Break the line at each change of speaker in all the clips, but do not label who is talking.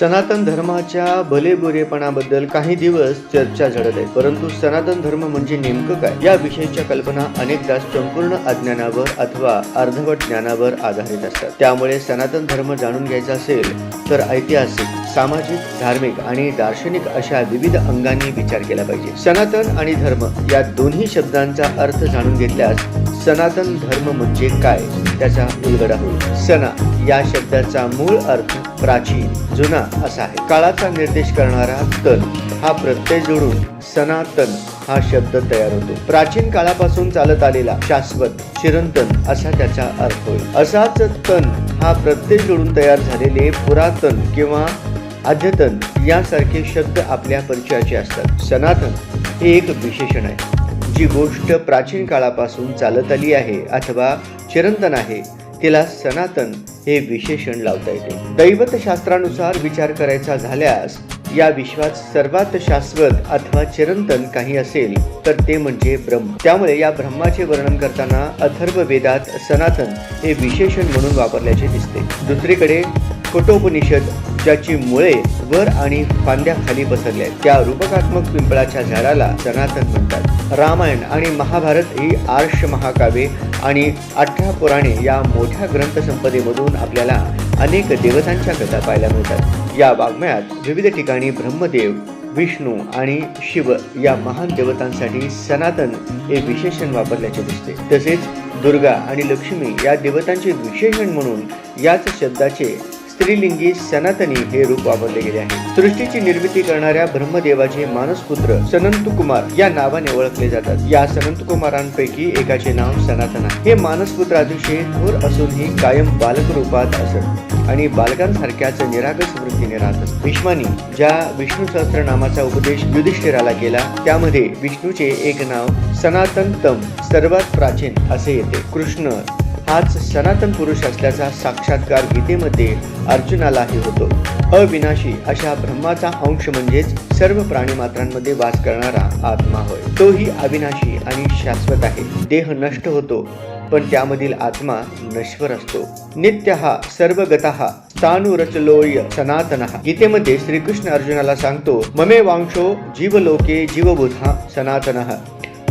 सनातन धर्माच्या भलेबुरेपणाबद्दल काही दिवस चर्चा झडत आहे परंतु सनातन धर्म म्हणजे नेमकं काय? या विषयीच्या कल्पना अनेकदा संपूर्ण अज्ञानावर अथवा अर्धवट ज्ञानावर आधारित असतात. त्यामुळे सनातन धर्म जाणून घ्यायचा असेल तर ऐतिहासिक सामाजिक धार्मिक आणि दार्शनिक अशा विविध अंगांनी विचार केला पाहिजे. सनातन आणि धर्म या दोन्ही शब्दांचा अर्थ जाणून घेतल्यास सनातन धर्म म्हणजे काय त्याचा उलगडा होईल. सना या शब्दाचा मूळ अर्थ प्राचीन जुना असा आहे. काळाचा निर्देश करणारा तन हा प्रत्यय जोडून सनातन हा शब्द तयार होतो. प्राचीन काळापासून चालत आलेला शाश्वत चिरंतन असा त्याचा अर्थ होईल असाच तन हा प्रत्येक जोडून तयार झालेले पुरातन किंवा अद्यतन यासारखे शब्द आपल्या परिचयाचे असतात. सनातन हे एक विशेषण आहे. जी गोष्ट प्राचीन काळापासून चालत आली आहे अथवा चिरंतन आहे तिला सनातन हे विशेषण लावता येते. दैवत शास्त्रानुसार विचार करायचा झाल्यास या विश्वात सर्वात शाश्वत अथवा चिरंतन काही असेल तर ते म्हणजे ब्रह्म. त्यामुळे या ब्रह्माचे वर्णन करताना अथर्व वेदात सनातन हे विशेषण म्हणून वापरल्याचे दिसते. दुसरीकडे कठोपनिषद ज्याची मुळे वर आणि फांद्या खाली पसरल्या आहेत. त्या रूपकात्मक पिंपळाच्या झाडाला सनातन म्हणतात. रामायण आणि महाभारत ही आर्ष महाकाव्ये आणि अठरा पुराणे या मोठ्या ग्रंथसंपदेमधून आपल्याला अनेक देवतांच्या कथा पाहायला मिळतात. या वाङ्मयात विविध ठिकाणी ब्रह्मदेव विष्णू आणि शिव या महान देवतांसाठी सनातन हे विशेषण वापरल्याचे दिसते. तसेच दुर्गा आणि लक्ष्मी या देवतांचे विशेषण म्हणून याच शब्दाचे स्त्रीलिंगी सनातनी हे रूप वापरले गेले आहे. सृष्टीची निर्मिती करणाऱ्या ब्रह्मदेवाचे मानसपुत्र सनंतकुमार या नावाने ओळखले जातात. या सनंत कुमारांपैकी एकाचे नाव सनातन आहे. हे मानसपुत्र अतिशय थोर असूनही कायम बालक रूपात असत. आणि बालकांसारख्याच निरागस वृत्तीने राहत भीष्मानी ज्या विष्णू सहस्त्र नामाचा उपदेश युधिष्ठिराला केला त्यामध्ये विष्णूचे एक नाव सनातन तम सर्वात प्राचीन असे येते. कृष्ण हाच सनातन पुरुष असल्याचा साक्षात्कार गीतेमध्ये अर्जुनालाही होतो. अविनाशी अशा ब्रह्माचा अंश म्हणजेच सर्व प्राणीमात्रांमध्ये वास करणारा आत्मा होय. तोही अविनाशी आणि शाश्वत आहे. देह नष्ट होतो पण त्यामधील आत्मा नश्वर असतो. नित्य हा सर्वगत स्थानुरचलोय सनातन गीतेमध्ये श्रीकृष्ण अर्जुनाला सांगतो ममे वांशो जीवलोके जीवबुधा सनातन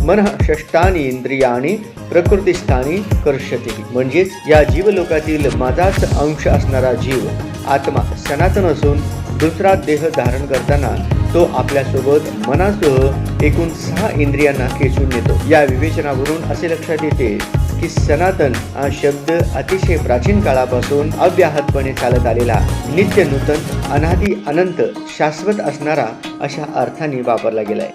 मन षष्टानी इंद्रियाणी प्रकृतीस्थानी कर्षते. म्हणजेच या जीवलोकातील माझाच अंश असणारा जीव आत्मा सनातन असून दुसरा देह धारण करताना तो आपल्यासोबत मनासह एकूण सहा इंद्रियांना खेचून येतो या विवेचनावरून असे लक्षात येते की सनातन हा शब्द अतिशय प्राचीन काळापासून अव्याहतपणे चालत आलेला नित्य नूतन अनादी अनंत शाश्वत असणारा अशा अर्थाने वापरला गेलाय.